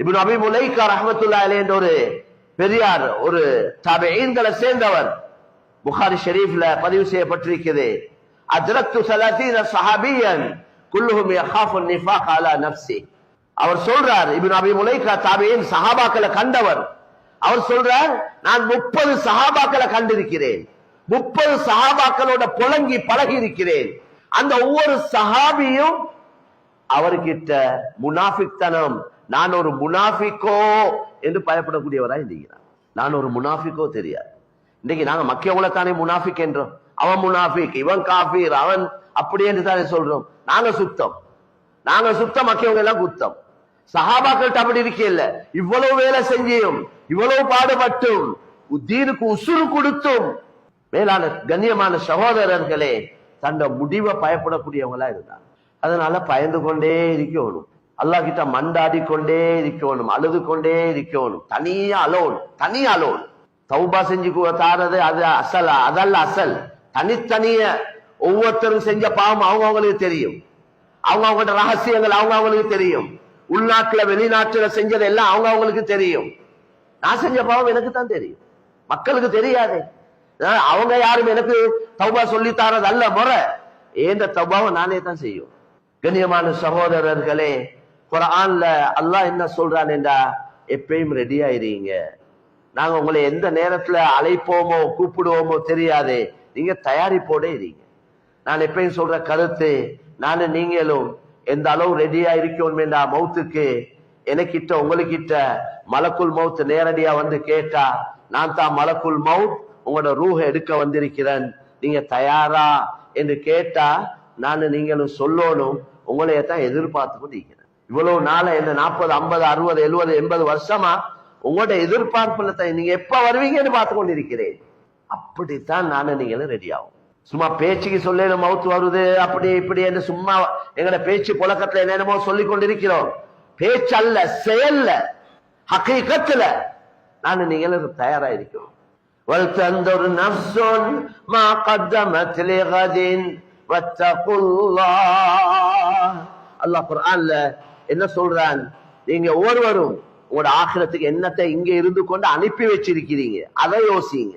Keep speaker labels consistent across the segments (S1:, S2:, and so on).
S1: இப்ப அபி முலைக்கா ரஹமத்துல்லா என்ற ஒரு பெரியார் ஒரு தபைகளை சேர்ந்தவர். புகாரி ஷெரீஃப்ல பதிவு செய்யப்பட்டிருக்கிறது. அஜரத்து சலாத்தீன சஹாபியன் குல்லுஹும் யஹாஃபு நிஃபாக் அலா நஃப்ஸி. அவர் சொல்றார் இப்னு அபி முலைக்கா தாபியின் சஹாபாக்களை கண்டவர். அவர் சொல்றார் நான் முப்பது சஹாபாக்களை கண்டிருக்கிறேன். முப்பது சஹாபாக்களோட புழங்கி பழகி இருக்கிறேன் அந்த ஒவ்வொரு சஹாபியும் அவர்கிட்ட முனாஃபிக்தனம். நான் ஒரு முனாஃபிக்கோ என்று பயப்படக்கூடியவராக இருக்கிறார் நான் ஒரு முனாஃபிக்கோ தெரியாது. இன்னைக்கு நாங்க மக்கியவங்களை தானே முனாஃபிக் என்றோம். அவன் முனாஃபிக் இவன் காஃபீர் அவன் அப்படி என்று தானே சொல்றோம். நாங்க சுத்தம். நாங்க சுத்தம் மக்கியவங்க எல்லாம் குத்தம். சஹாபாக்கள்கிட்ட அப்படி இருக்கல இவ்வளவு வேலை செஞ்சியும் இவ்வளவு பாடுபட்டும் தீனுக்கு உசுறு கொடுத்தும் மேலான கண்ணியமான சகோதரர்களே தன்னை முடிவை பயப்படக்கூடியவங்களா இருந்தாங்க. அதனால பயந்து கொண்டே இருக்கணும். அல்லாஹ் கிட்ட மண்டாடி கொண்டே இருக்கணும் அழுது கொண்டே இருக்கணும். தனியா அலோன் தனி அலோன். தௌபா செஞ்சு தாரது அது அசல் அதல்ல அசல். தனித்தனிய ஒவ்வொருத்தரும் செஞ்ச பாவம் அவங்க அவங்களுக்கு தெரியும். அவங்க அவங்களோட ரகசியங்கள் அவங்க அவங்களுக்கு தெரியும். உள்நாட்டுல வெளிநாட்டுல செஞ்சது எல்லாம் அவங்க அவங்களுக்கு தெரியும். நான் செஞ்ச பாவம் எனக்கு தான் தெரியும். மக்களுக்கு தெரியாது. அவங்க யாரும் எனக்கு தௌபா சொல்லி தாரது அல்ல முறை. ஏந்த தௌபாவை நானே தான் செய்யும்? கண்ணியமான சகோதரர்களே குரான்ல அல்லாஹ் என்ன சொல்றான் என்றா எப்பயும் ரெடி ஆயிருங்க. நாங்க உங்களை எந்த நேரத்துல அழைப்போமோ கூப்பிடுவோமோ தெரியாது நீங்க தயாரிப்போட இருங்க. நான் எப்பயும் சொல்ற கருத்து நானும் நீங்களும் எந்த அளவு ரெடியா இருக்கணும் என்றா மௌத்துக்கு எனக்கிட்ட உங்களுக்கிட்ட மலக்குள் மவுத் நேரடியா வந்து கேட்டா நான் தான் மலக்குள் மவுத் உங்களோட ரூஹ எடுக்க வந்திருக்கிறேன். நீங்க தயாரா என்று கேட்டா நான் நீங்களும் சொல்லணும் உங்களைய தான் எதிர்பார்த்து கொண்டு இருக்கிறேன் இவ்வளவு நாள என்ன நாற்பது ஐம்பது அறுபது எழுபது எண்பது வருஷமா உங்களோட எதிர்பார்ப்புல தான் நீங்க எப்ப வருவீங்கன்னு பார்த்து கொண்டிருக்கிறேன் அப்படித்தான் நானும் நீங்களும் ரெடி ஆகும் சும்மா பேச்சுக்கு சொல்ல மவுத்து வருது அப்படி இப்படி என்று சும்மா எங்கட பேச்சு புழக்கத்துல என்னென்னமோ சொல்லி கொண்டிருக்கிறோம் பேச்சு அல்ல செயல்ல ஹக்கீக்கத்துல நானும் நீங்களும் தயாரா இருக்கிறோம் ولتنظر نفس ما قدمت لغد واتقوا الله அல்லாஹ் குரான்ல என்ன சொல்றான்? நீங்க ஒருவரும் உங்களோட ஆகிரத்துக்கு என்னத்தை இங்க இருந்து கொண்டு அனுப்பி வச்சிருக்கிறீங்க. அதை யோசிங்க.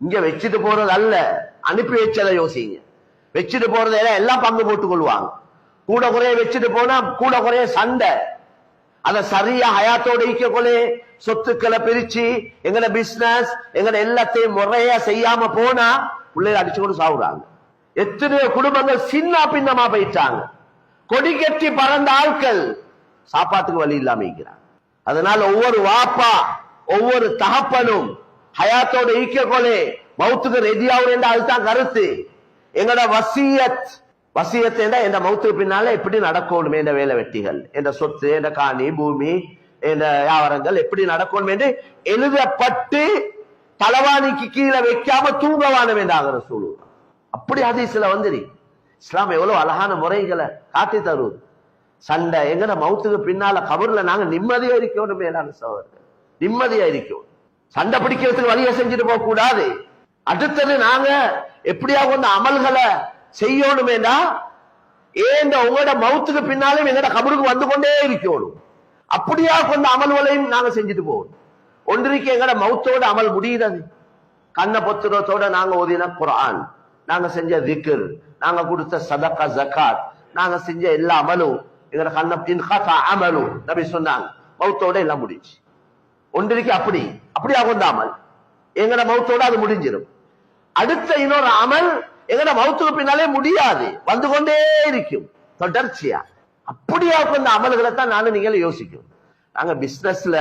S1: இங்க வச்சுட்டு போறது அல்ல. அனுப்பி வச்சதை யோசிங்க. வச்சுட்டு போறதை எல்லாம் எல்லாம் பங்கு போட்டுக் கொள்வாங்க. கூட குறைய வச்சுட்டு போனா கூட குறைய சண்டை. அதை சரியா ஹயாத்தோட இயக்கக்கொள்ளே சொத்துக்களை பிரிச்சு எங்கட பிசினஸ் எங்கட எல்லாத்தையும் முறையா செய்யாம போனா பிள்ளைகள் அடிச்சு கொண்டு சாவுறாங்க. எத்தனையோ குடும்பங்கள் சின்ன பின்னமா போயிட்டாங்க. கொடி கட்டி பறந்த ஆட்கள் சாப்பாட்டுக்கு வழி இல்லாம இருக்கிறாங்க. அதனால ஒவ்வொரு வாப்பா ஒவ்வொரு தகப்பனும் ஹயாத்தோட ஈக்கொள்ளே மௌத்துக்கு ரெடி ஆகுறேன் அதுதான் கருத்து. எங்களோட வசியத் வசியத் என்ற மௌத்துக்கு பின்னால எப்படி நடக்கணும் என்ற வேலை வெட்டிகள் என்ற சொத்து என்ற காணி பூமி என்ற வியாபாரங்கள் எப்படி நடக்கணும் என்று எழுதப்பட்டு தலவாணிக்கு கீழே வைக்காம தூங்கவானம் ஆகிற சொல்லுவான் அப்படி ஹதீஸ்ல வந்துரு. இஸ்லாம் எவ்வளவு அழகான முறைகளை காட்டி தருவது சண்டை எங்கட மௌத்துக்கு பின்னால கபர்ல நாங்க நிம்மதியா இருக்கணும் மேலான சோதரர்கள் நிம்மதியா இருக்கணும். சண்டை பிடிக்கிறதுக்கு வழியை செஞ்சுட்டு போக கூடாது அடுத்தது நாங்க எப்படியா கொண்ட அமல்களை செய்யணுமேடா ஏன் உங்களோட மௌத்துக்கு பின்னாலும் எங்கட கபருக்கு வந்து கொண்டே இருக்கணும். அப்படியா கொண்ட அமல்களையும் நாங்க செஞ்சுட்டு போகணும். ஒன்றிக்கு எங்கட மௌத்தோட அமல் முடிகிறது கண்ண பொத்துரத்தோட நாங்க ஓதின குரான் நாங்க செஞ்ச திக்கர் நாங்க கொடுத்த சதக்கா ஜகாத் நாங்க செஞ்ச எல்லா அமலும் எங்கட கண்ண இன்ஹாத்தா அமலும் நபி சொன்னாங்க. மௌத்தோட எல்லாம் முடிஞ்சு ஒன்றிற்கு அப்படி அப்படியா கொண்ட அமல். எங்கட மௌத்தோட அது முடிஞ்சிடும் அடுத்த இன்னொரு அமல் எங்கட மௌத்துக்கு பின்னாலே முடியாது. வந்து கொண்டே இருக்கும். தொடர்ச்சியா. அப்படியா கொண்ட அமல்களை தான் நானும் நீங்களும் யோசிக்கும். நாங்க பிசினஸ்ல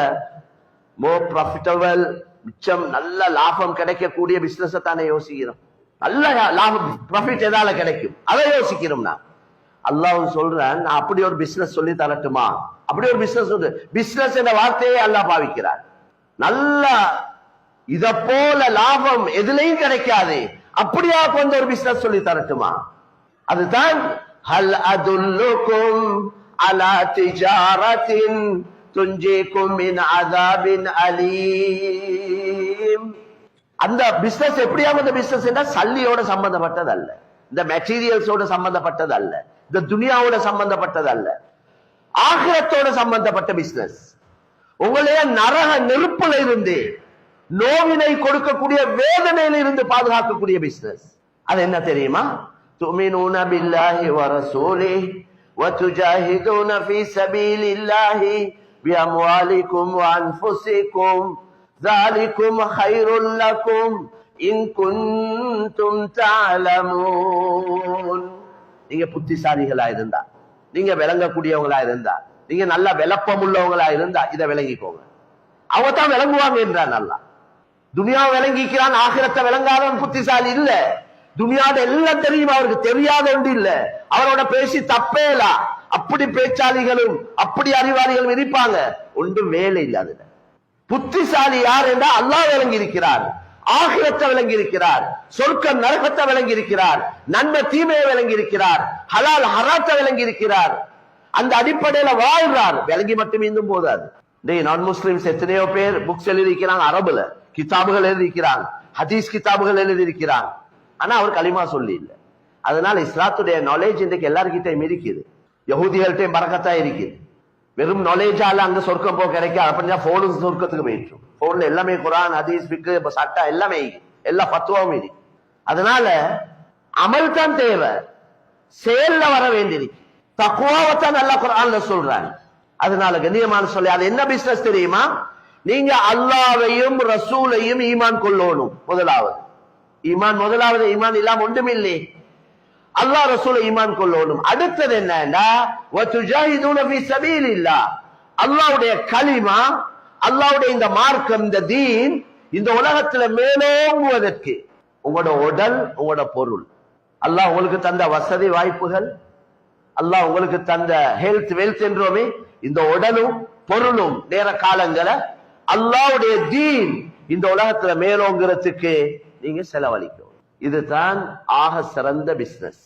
S1: மோர் ப்ராஃபிட்டபிள் மிச்சம் நல்ல லாபம் கிடைக்கக்கூடிய பிசினஸ் தானே யோசிக்கிறோம். நல்ல லாபம் ப்ராஃபிட் எதால கிடைக்கும்? அதை யோசிக்கிறோம் நான் அல்லாஹ் சொல்றேன் நான் அப்படி ஒரு பிசினஸ் சொல்லி தரட்டுமா? அப்படி ஒரு பிசினஸ் உண்டு. பிசினஸ் என்ற வார்த்தையை அல்லாஹ் பாவிக்கிறார் நல்ல இத போல லாபம் எதுலையும் கிடைக்காது. அப்படியா கொஞ்சம் ஒரு பிசினஸ் சொல்லி தரட்டுமா? அதுதான் ஹல் அதுல்லுக்கும் அலா திஜாரத்தின் துஞ்சிக்கும் மின் அதாபின் அலீம். அந்த பிசினஸ் எப்படியா அந்த பிசினஸ் சல்லியோட சம்பந்தப்பட்டது அல்ல இந்த மெட்டீரியல்ஸோட சம்பந்தப்பட்டது அல்ல இந்த துனியாவோட சம்பந்தப்பட்டது அல்ல ஆகிரத்தோட சம்பந்தப்பட்ட பிசினஸ் உங்களைய நரக நெருப்புல இருந்து நோவினை கொடுக்கக்கூடிய வேதனையில இருந்து பாதுகாக்கக்கூடிய பிசினஸ் அது என்ன தெரியுமா துமினூன பில்லாஹி வ ரசூலிஹி وتجاهدون في سبيل الله بأموالكم وأنفسكم ذلكم خير لكم إن كنتم تعلمون நீங்க புத்திசாலிகளா இருந்தா நீங்க விளங்கக்கூடியவங்களா இருந்தா நீங்க நல்ல விளப்பம் உள்ளவங்களா இருந்தா இதை விளங்கிக்கோங்க அவங்க தான் விளங்குவாங்க என்றான் நல்லா துனியா விளங்கிக்கிறான் ஆகிரத்தை விளங்காதவன் புத்திசாலி இல்ல துனியாட எல்லாம் தெரியும் அவருக்கு தெரியாத ஒன்று இல்ல அவரோட பேசி தப்பே இல்ல அப்படி பேச்சாளிகளும் அப்படி அறிவாளிகளும் இருப்பாங்க ஒன்றும் வேலை இல்ல அதுல புத்திசாலி யார் என்றால் அல்லாஹ் விளங்கி இருக்கிறார் ஆகிரத்தை விளங்கி இருக்கிறார் சொர்க்கம் நரகத்தை விளங்கி இருக்கிறார் நன்மை தீமையை விளங்கி இருக்கிறார் ஹலால் ஹராத்தை விளங்கி இருக்கிறார் அந்த அடிப்படையில வாழ்றார். விளங்கி மட்டும் இன்னும் போதாது. டேய் நான் முஸ்லிம்ஸ் எத்தனையோ பேர் புக்ஸ் எழுதியிருக்கிறாங்க அரபுல. கிதாபுகள் எழுதியிருக்கிறாங்க. ஹதீஸ் கிதாபுகள் எழுதியிருக்கிறாங்க. ஆனா அவர் களிமா சொல்லி இல்ல. அதனால இஸ்லாத்துடைய நாலேஜ் இன்றைக்கு எல்லார்கிட்டையும் இருக்குது. யகுதிகள்கிட்டையும் பறக்கத்தான் இருக்குது. வெறும் நாலேஜால அங்க சொர்க்கம் போக கிடைக்காது அப்படின்னா போனும் சொர்க்கத்துக்கு போயிட்டு போன்ல எல்லாமே குரான் ஹதீஸ் பிக்கு சட்டா எல்லாமே எல்லா பத்துவாவும் இருக்கு. அதனால அமல் தான் தேவை. செயல்ல வர வேண்டியிருக்கு தக்குவாவத்தான் நல்லா குரான்ல சொல்றாங்க. அதனால கண்ணியமான சொல்லி அது என்ன பிசினஸ் தெரியுமா? நீங்க அல்லாவையும் ரசூலையும் ஈமான் கொள்ளணும். முதலாவது. ஈமான் முதலாவது ஈமான் இல்லாம ஒன்றுமில்லை. அல்லாஹ் ரசூலை ஈமான் கொள்ளணும். அடுத்தது என்னன்னா அல்லாவுடைய களிமா அல்லாவுடைய இந்த மார்க்கம் இந்த தீன் இந்த உலகத்துல மேலோங்குவதற்கு உங்களோட உடல் உங்களோட பொருள். அல்லாஹ் உங்களுக்கு தந்த வசதி வாய்ப்புகள் அல்லாஹ் உங்களுக்கு தந்த ஹெல்த் வெல்த் என்றோமே இந்த உடலும் பொருளும் நேர காலங்களை அல்லாவுடைய தீன் இந்த உலகத்துல மேலோங்கிறதுக்கு நீங்க செலவழிக்கணும். இதுதான் ஆக சிறந்த பிசினஸ்